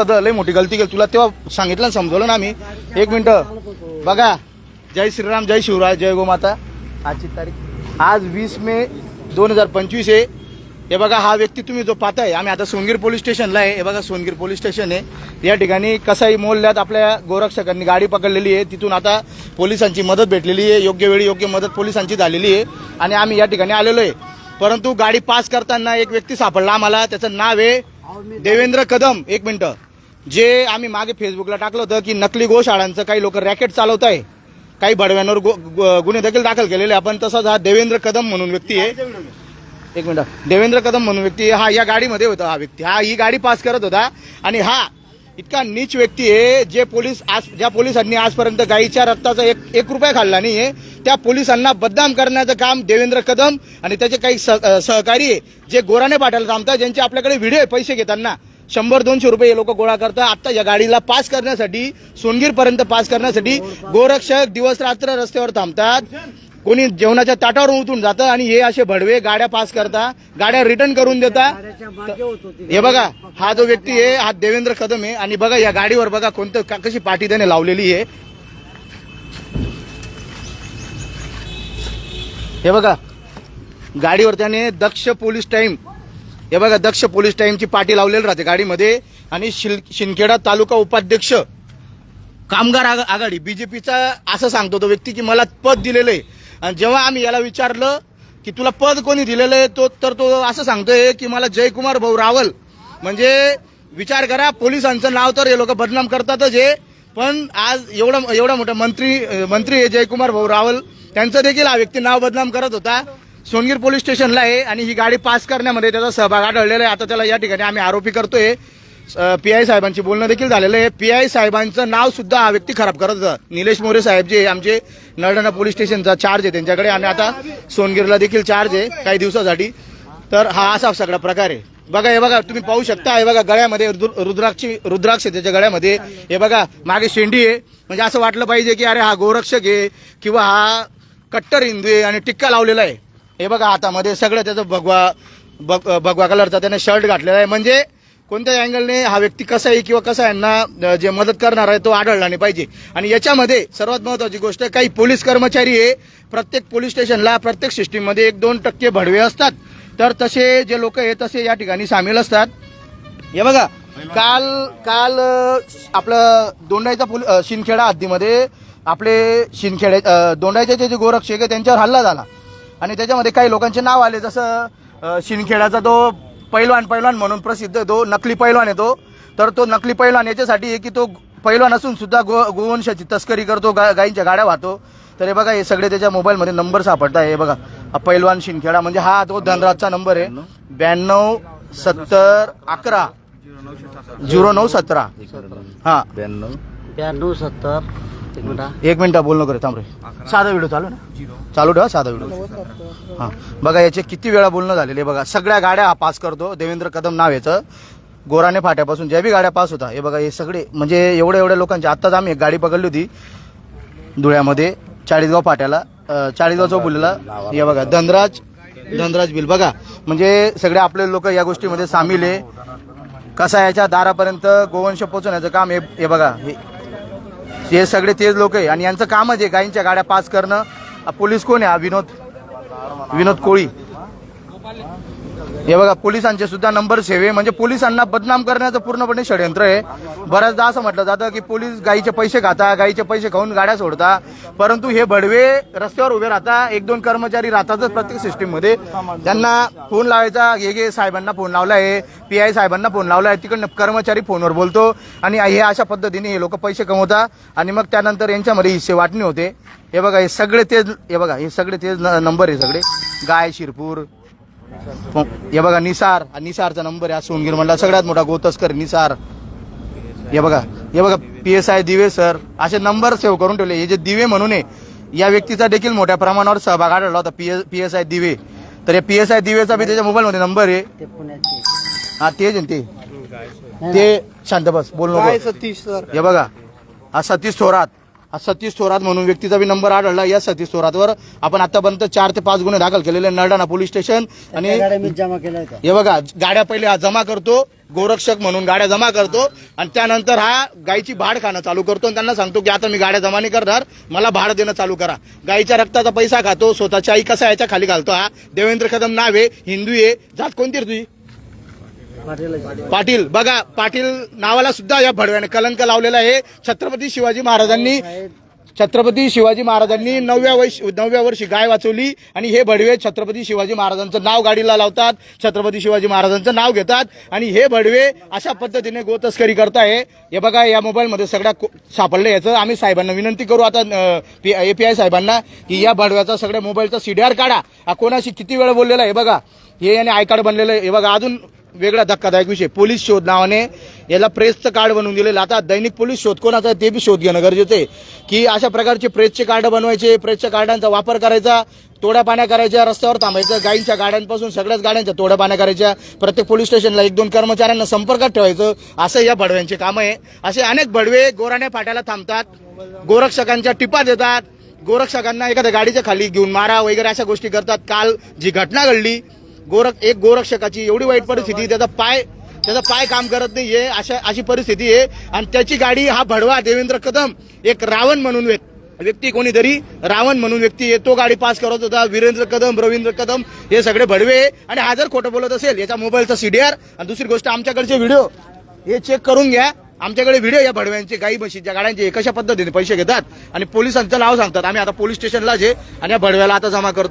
लय मोठी गलती केली. तुला तेव्हा सांगितलं समजवलं ना आम्ही. एक मिनिट. बघा. जय श्रीराम जय शिवराय जय गोमाता आजची तारीख. आज वीस मे दोन हजार पंचवीस आहे. हे बघा हा व्यक्ती तुम्ही जो पाहताय आम्ही आता सोनगीर पोलीस स्टेशनला आहे. हे बघा सोनगीर पोलीस स्टेशन आहे. या ठिकाणी कसाई मोहल्ल्यात आपल्या गोरक्षकांनी गाडी पकडलेली आहे. तिथून आता पोलिसांची मदत भेटलेली आहे. योग्य वेळी योग्य मदत पोलिसांची झालेली आहे. आणि आम्ही या ठिकाणी आलेलो आहे. परंतु गाडी पास करताना एक व्यक्ती सापडला आम्हाला. त्याचं नाव आहे देवेंद्र कदम. एक मिनटं. जे आम्ही मागे फेसबुकला टाकलं होतं की नकली गोशाळांचं काही लोक रॅकेट चालवत आहे. काही बडव्यांवर गु- गु- गुन्हे देखील दाखल केलेले आहे. आपण तसाच हा देवेंद्र कदम म्हणून व्यक्ती आहे. एक मिनिट. देवेंद्र कदम म्हणून व्यक्ती हा या गाडीमध्ये होता हा व्यक्ती. हा ही गाडी पास करत होता आणि हा इतका नीच व्यक्ती आहे जे पोलीस आज ज्या पोलिसांनी आजपर्यंत गाईच्या रक्ताचा एक एक रुपया खाल्ला नाहीये. त्या पोलिसांना बदनाम करण्याचं काम देवेंद्र कदम आणि त्याचे काही सह- सहकारी आहे जे गोराने पाठायला थांबतात ज्यांचे आपल्याकडे व्हिडिओ आहे पैसे घेताना शंभर दोनशे रुपये हे लोक गोळा करतात. आता या गाडीला पास करण्यासाठी सोनगीरपर्यंत पास करण्यासाठी गोरक्षक दिवस रात्र रस्त्यावर थांबतात. कोणी जेवणाच्या ताटावर उठून जातं आणि हे असे भडवे गाड्या पास करता गाड्या रिटर्न करून देता. हे बघा हा जो व्यक्ती आहे हा देवेंद्र कदम आहे. आणि बघा या गाडीवर बघा कोणतं का- कशी पाठी त्याने लावलेली आहे. हे बघा गाडीवर त्याने दक्ष पोलीस टाईम हे बघा दक्ष पोलीस टाईमची पाठी लावलेली राहते गाडीमध्ये. आणि शिल शिंदखेडा तालुका उपाध्यक्ष कामगार आघा- आघाडी बीजेपीचा असं सांगतो तो व्यक्ती की मला पद दिलेलं आहे. आणि जेव्हा आम्ही याला विचारलं की तुला पद कोणी दिलेलं आहे तो तर तो असं सांगतोय की मला जयकुमार भाऊ रावल. म्हणजे विचार करा पोलिसांचं नाव तर हे लोक बदनाम करतातच हे. पण आज एवढा एवढा मोठा मंत्री मंत्री आहे जयकुमार भाऊ रावल. त्यांचं देखील हा व्यक्ती नाव बदनाम करत होता. सोनगीर पोलीस स्टेशनला आहे आणि ही गाडी पास करण्यामध्ये त्याचा सहभाग आढळलेला आहे. आता त्याला या ठिकाणी आम्ही आरोपी करतोय. पी आय साहेबांची बोलणं देखील झालेलं आहे. पी आय साहेबांचं नाव सुद्धा हा व्यक्ती खराब करत होता. निलेश मोरे साहेब जे आमचे नळडणा पोलीस स्टेशनचा चार्ज आहे. त्यांच्याकडे आणि आता सोनगीरला देखील चार्ज आहे काही दिवसासाठी. तर हा असा सगळा प्रकार आहे. बघा हे बघा तुम्ही पाहू शकता. हे बघा गळ्यामध्ये रुद्र- रुद्राक्षी रुद्राक्ष आहे त्याच्या गळ्यामध्ये. हे बघा मागे शेंडी आहे. म्हणजे असं वाटलं पाहिजे की अरे हा गोरक्षक आहे किंवा हा कट्टर हिंदू आहे आणि टिक्का लावलेला आहे. हे बघा हातामध्ये सगळं त्याचं भगवा बग भगवा कलरचा त्याने शर्ट घातलेला आहे. म्हणजे कोणत्या अँगलने हा व्यक्ती कसा आहे किंवा कसा यांना जे मदत करणार आहे तो आढळला नाही पाहिजे. आणि याच्यामध्ये सर्वात महत्त्वाची गोष्ट काही पोलीस कर्मचारी हे प्रत्येक पोलीस स्टेशनला प्रत्येक सिस्टीममध्ये एक दोन टक्के भडवे असतात. तर तसे जे लोक आहे तसे या ठिकाणी सामील असतात. हे बघा काल काल आपलं दोंडाईचा पोल शिनखेडा शिंदखेडा हद्दीमध्ये आपले शिंदखेडे दोंडाईचे जे गोरक्षक आहे त्यांच्यावर हल्ला झाला. आणि त्याच्यामध्ये काही लोकांचे नाव आले जसं अ, शिंदखेड्याचा तो पैलवान पैलवान म्हणून प्रसिद्ध आहे तो नकली पैलवान आहे तो. तर तो नकली पैलवान याच्यासाठी आहे की तो पैलवान असून सुद्धा गो गोवंशाची तस्करी करतो गा गाईंच्या गाड्या वाहतो. तर हे बघा हे सगळे त्याच्या मोबाईलमध्ये नंबर सापडत आहे हे बघा पैलवान शिंदखेडा म्हणजे हा तो धनराजचा नंबर आहे. ब्याण्णव सत्तर अकरा. झिरो नऊ सतरा. हा. ब्याण्णव ब्याण्णव सत्तर. एक मिनिट एक मिनिट बोलणं करे थांब रे. साधा व्हिडिओ चालू ना? चालू ठेवा साधा व्हिडिओ हा. बघा याचे किती वेळा बोलणं झालेले बघा. सगळ्या गाड्या हा पास करतो. देवेंद्र कदम नाव याचं. गोराने फाट्यापासून ज्या बी गाड्या पास होता हे बघा हे सगळे म्हणजे एवढ्या एवढ्या लोकांची आत्ताच आम्ही एक गाडी पकडली होती. धुळ्यामध्ये चाळीसगाव फाट्याला चाळीसगाव चाळीसगाव चौफुलीला हे बघा धनराज धनराज बिल. बघा म्हणजे सगळे आपले लोक या गोष्टीमध्ये सामील आहे. कसा याच्या दारापर्यंत गोवंश पोहोचवण्याचं काम हे हे बघा हे हे सगळे तेच लोक आहे. आणि यांचं कामच आहे गाईंच्या गाड्या पास करणं. पोलीस कोण आहे हा? विनोद विनोद कोळी. हे बघा पोलिसांचे सुद्धा नंबर सेवे म्हणजे पोलिसांना बदनाम करण्याचं पूर्णपणे षडयंत्र आहे. बऱ्याचदा असं म्हटलं जातं की पोलीस गाईचे पैसे खाता गाईचे पैसे खाऊन गाड्या सोडता. परंतु हे बडवे रस्त्यावर उभे राहता. एक दोन कर्मचारी राहतातच प्रत्येक सिस्टीममध्ये. त्यांना फोन लावायचा. हे गे साहेबांना फोन लावला आहे पी आय साहेबांना फोन लावला आहे तिकडनं कर्मचारी फोनवर बोलतो. आणि हे अशा पद्धतीने हे लोक पैसे कमवता. आणि मग त्यानंतर यांच्यामध्ये हिस्से वाटणी होते. हे बघा हे सगळे तेच हे बघा हे सगळे तेच न- नंबर आहे सगळे. गाय शिरपूर हे. बघा निसार. हा निसारचा नंबर आहे. हा सोनगीर मंडळ सगळ्यात मोठा गोतस्कर निसार. हे बघा हे बघा P S I Dive sir असे नंबर सेव्ह करून ठेवले. हे जे दिवे म्हणून आहे या व्यक्तीचा देखील मोठ्या प्रमाणावर सहभाग आढळला होता. P P S I Dive. तर या पी एस आय दिवेचा बी त्याच्या मोबाईलमध्ये नंबर आहे. ते पुण्याचे. हा तेच आहे ते. ते शांत बस. बोल नको. सतीश सर हे बघा हा सतीश थोरात. हा सतीश थोरात म्हणून व्यक्तीचा बी नंबर आढळला. या सतीश थोरातवर आपण आतापर्यंत चार ते पाच गुन्हे दाखल केलेले नरडाणा पोलीस स्टेशन आणि जमा हे बघा गाड्या पहिले हा जमा करतो गोरक्षक म्हणून गाड्या जमा करतो आणि त्यानंतर हा गायची भाड खाणं चालू करतो आणि त्यांना सांगतो की आता मी गाड्या जमा नाही करणार मला भाड देणं चालू करा. गायीच्या रक्ताचा पैसा खातो स्वतःची आई कसा याच्या खाली घालतो हा. देवेंद्र कदम नाव आहे हिंदू आहे. जात कोणती तुझी? पाटील पाटील बघा पाटील नावाला सुद्धा या भडव्याने कलंक लावलेला आहे. छत्रपती शिवाजी महाराजांनी छत्रपती शिवाजी महाराजांनी नवव्या वैश नवव्या वर्षी गाय वाचवली आणि हे भडवे छत्रपती शिवाजी महाराजांचं नाव गाडीला लावतात. छत्रपती शिवाजी महाराजांचं नाव घेतात आणि हे भडवे अशा पद्धतीने गोतस्करी करताय. हे बघा या मोबाईलमध्ये सगळ्या सापडलं. याचं आम्ही साहेबांना विनंती करू आता ए पी आय साहेबांना की या भडव्याचा सगळ्या मोबाईलचा सीडीआर काढा. कोणाशी किती वेळ बोललेला आहे हे बघा. हे याने आय कार्ड बनलेलं आहे. हे बघा अजून वेगळा धक्कादायक विषय. पोलीस शोध नावाने याला प्रेसचं कार्ड बनवून दिलेलं. आता दैनिक पोलीस शोध कोणाचा आहे ते बी शोध घेणं गरजेचं आहे. की अशा प्रकारचे प्रेसचे कार्ड बनवायचे प्रेसच्या कार्डांचा वापर करायचा तोड्या पाण्या करायच्या रस्त्यावर थांबायचं गायींच्या गाड्यांपासून सगळ्याच गाड्यांच्या तोड्या पाण्या करायच्या प्रत्येक पोलीस स्टेशनला एक दोन कर्मचाऱ्यांना संपर्कात ठेवायचं असं या भडव्यांचे कामं आहे. असे अनेक भडवे गोराण्या फाट्याला थांबतात गोरक्षकांच्या टिपा देतात गोरक्षकांना एखाद्या गाडीच्या खाली घेऊन मारा वगैरे अशा गोष्टी करतात. काल जी घटना घडली गोरख एक गोरक्षकाची एवढी वाईट परिस्थिती त्याचा पाय त्याचा पाय काम करत नाहीये अशा अशी परिस्थिती आहे. आणि त्याची गाडी हा भडवा देवेंद्र कदम एक रावण म्हणून व्यक्- व्यक्ती कोणीतरी रावण म्हणून व्यक्ती आहे. तो गाडी पास करत होता वीरेंद्र कदम रवींद्र कदम हे सगळे भडवे आहे. आणि हा जर खोटं बोलत असेल याचा मोबाईलचा सीडीआर. आणि दुसरी गोष्ट आमच्याकडचे व्हिडिओ हे चेक करून घ्या. आमच्याकडे व्हिडिओ या भडव्यांचे गाई म्हशीच्या गाड्यांचे कशा पद्धतीने पैसे घेतात. आणि पोलिसांचं नाव सांगतात. आम्ही आता पोलीस स्टेशनला जे आणि या भडव्याला आता जमा करतो.